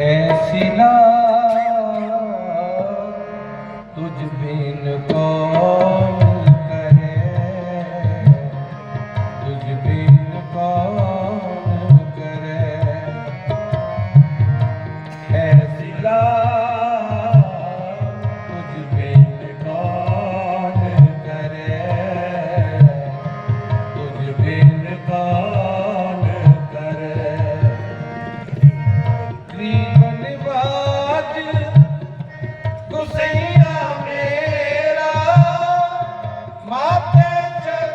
ਐਸੀ ਨਾ ਤੁਝ ਬਿਨ ਕੌਣ ਕਰੇ ਤੁਝ ਬਿਨ ਕੌਣ ਕਰੇ ਐਸੀ ਲਾ ਤੁਝ ਬਿਨ ਕੌਣ ਕਰੇ ਤੁਝ ਬਿਨ ਕੌਣ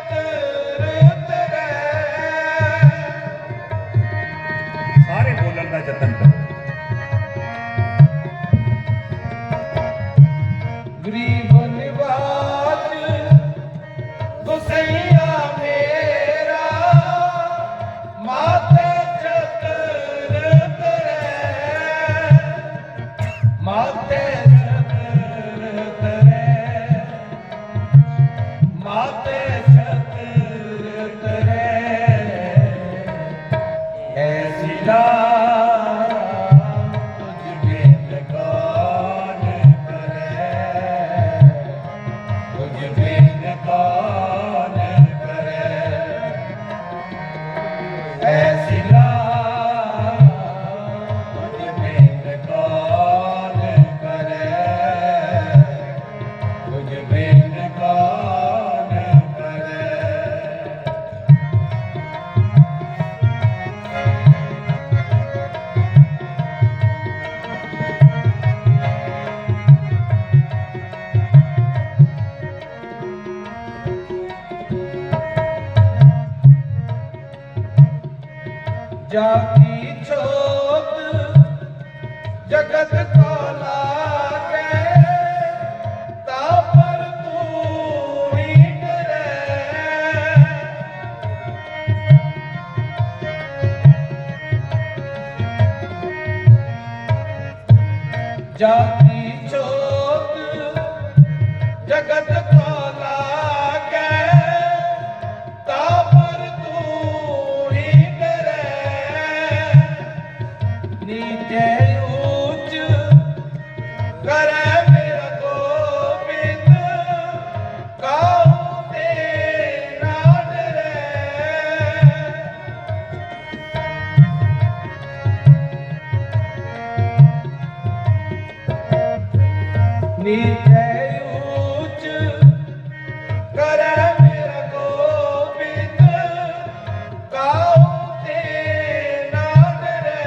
கேட்டு ਤੁਝ ਬਿਨ ਕੌਣ ਜਗਤ ਜਾਗੀ ਛੋਟ ਜਗਤ ਕੋ ਲਾਗੇ ਤਾ ਪਰ ਤੂੰ ਹੀ ਕਰੇ ਨੀਚੇ ਉੱਚ ਕਰੇ ਨੀਚੇ ਉੱਚ ਕਰੇ ਮੇਰਾ ਗੋਬਿੰਦ ਕਾਹੂ ਤੇ ਨਾ ਡਰੇ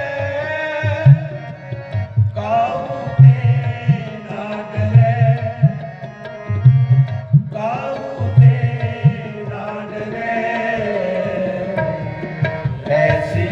ਕਾਹੂ ਤੇ ਨਾ ਡਰੇ ਕਾਹੂ ਤੇ ਨਾ ਡਰੇ ਐਸੀ